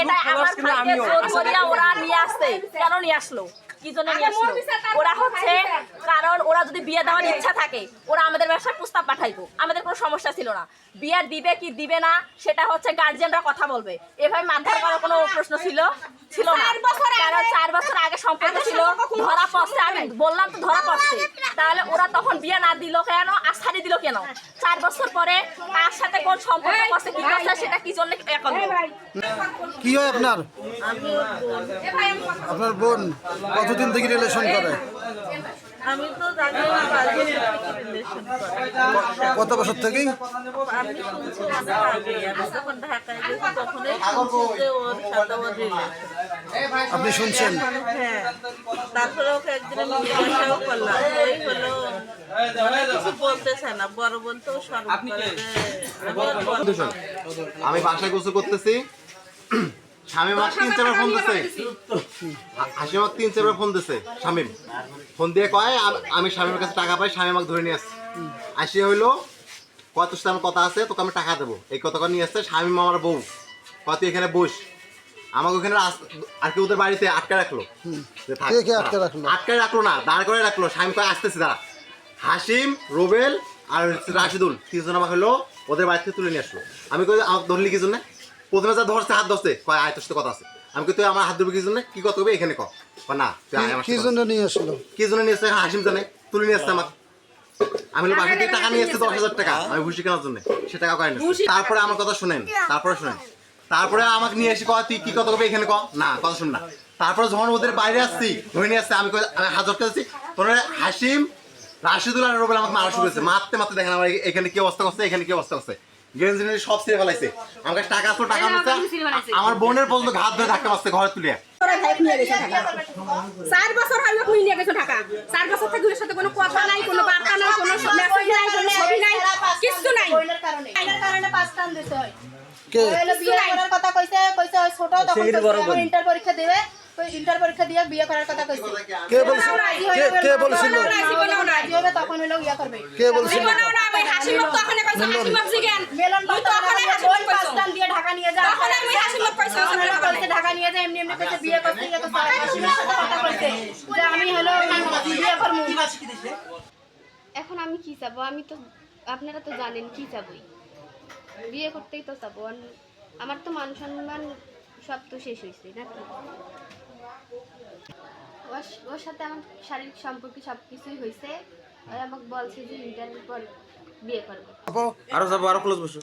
এটা আমার ভাইকে জোর করিয়া ওরা নিয়ে আসছে। কেন নিয়ে আসলো? কি জন্য নিয়ে আসলো? ওরা হচ্ছে বিয়ে দেওয়ার ইচ্ছা থাকে ওরা আমাদের ব্যবসায় প্রস্তাব পাঠাইতো আমাদের কোনো সমস্যা ছিল না। বিয়ে দিবে কি দিবে না সেটা হচ্ছে গার্জিয়ানরা কথা বলবে। এভাবে মারধর করার কোনো প্রশ্ন ছিল ছিল না। কারণ চার বছর আগে সম্পর্ক ছিল ধরা পড়ছে আমি বললাম তো ধরা পড়ছে। তাহলে ওরা তখন বিয়ে না দিল কেন আর ছাড়ি দিল কেন? চার বছর পরে তার সাথে কোন সম্পর্ক করছে কি করছে সেটা কি জন্য কি হয় আপনার? আপনার বোন কতদিন থেকে রিলেশন করে? আমি তো জানি না রিলেশন কত বছর থেকেই? আমি শুনছি অনেক আগে আমি যখন ঢাকায় গেছি তখনই শুনছি যে ওর সাথে ওর রিলেশন আপনি শুনছেন? হ্যাঁ তারপরে ওকে একদিন আমি জিজ্ঞাসাও করলাম ওই হলো মানে। আমি বাসায় গোসল করতেছি। স্বামী মাস তিন চারবার ফোন দিছে। হাসি মাক তিন চারবার ফোন দিছে শামিম ফোন দিয়ে কয় আম- আমি স্বামীর কাছে টাকা পাই স্বামী আমাকে ধরে নিয়ে আসছে। আসি হইল কত সাথে আমার কথা আছে তোকে আমি টাকা দেবো। এই কথা নিয়ে আসছে স্বামী আমার বউ। কত এখানে বস। আমাকে ওখানে আর কি ওদের বাড়িতে আটকে রাখল। যে থাক, কে কে আটকে রাখল? আটকে রাখল না দাঁড় করে রাখল। স্বামী কয় আসতেছে দাঁড়া। হাসিম রোবেল আর হচ্ছে রাশিদুল তিনজন আমাকে হলো ওদের বাড়ি থেকে তুলে নিয়ে আসলো। আমি কই আমাকে ধরলি কি জন্য? প্রথমে যা ধরছে হাত ধরছে কয় আয় তোর সাথে কথা আছে। আমি কই তুই আমার হাত ধরবি কি জন্য? কি কথা কবি? এখানে ক। কয়, না তুই আয় আমার কি জন্য নিয়ে আসলো? কি জন্য নিয়ে আসছে? হাসিম জানে তুলে নিয়ে আসছে আমার। আমি হলো বাসা থেকে টাকা নিয়ে এসেছি দশ হাজার টাকা আমি ভুসি কেনার জন্য সে টাকা কয় না তারপরে আমার কথা শুনেন তারপরে শুনেন। তারপরে আমাকে নিয়ে এসে কয় তুই কি কথা কবি? এখানে ক। না কথা শুন না। তারপরে যখন ওদের বাইরে আসছি ধরে নিয়ে আসছে আমি কই, আমি হাজার টাকা দিচ্ছি তোরা হাসিম রাশিদুল আর রোবেল আমাকে মারা শুরু করেছে। মারতে মারতে দেখেন আমার এখানে কি অবস্থা করছে এখানে কি অবস্থা করছে। গেঞ্জি টেঞ্জি সব ছিঁড়ে ফেলাইছে। আমার কাছে টাকা আসলো টাকা আমার বোনের পর্যন্ত ঘাত ধরে ঘরে তুলে তোরা ভাইক নিয়ে গেছে ঢাকা। চার বছর ওকে নিয়ে গেছে ঢাকা। চার বছর থেকে ওর সাথে কোনো কথা নাই কোনো বার্তা নাই কোনো মেসেজ নাই কোনো ছবি নাই কিচ্ছু নাই। কারণে। পাঁচ টান দিতে হয় কে? ওই হলো বিয়ে করার কথা কইছে কইছে ছোট তখন ইন্টার পরীক্ষা দিবে ইন্টার পরীক্ষা দিয়ে বিয়ে করার কথা কইছে। কে বলছিল কে কে বলছিল? জীবনেও নাই রাজি হবে তখন হলো ইয়া করবে। কে বলছিল? জীবনেও নাই আমি হাসি মুখ তখন মেলন দিয়ে ঢাকা নিয়ে যা তখন আমি ঢাকা নিয়ে যা এমনি এমনি বিয়ে করতে সাথে কথা যে আমি হলো বিয়ে করব। এখন আমি কি চাবো? আমি তো আপনারা তো জানেন কি চাবই। বিয়ে করতেই তো চাবো। আমার তো মান সম্মান সব তো শেষ হয়েছে নাকি? ওর ওর সাথে আমার শারীরিক সম্পর্কে সব কিছুই হয়েছে আর আমাকে বলছে যে ইন্টারভিউ পর বিয়ে করব। আরও যাব আরও ক্লোজ বসো।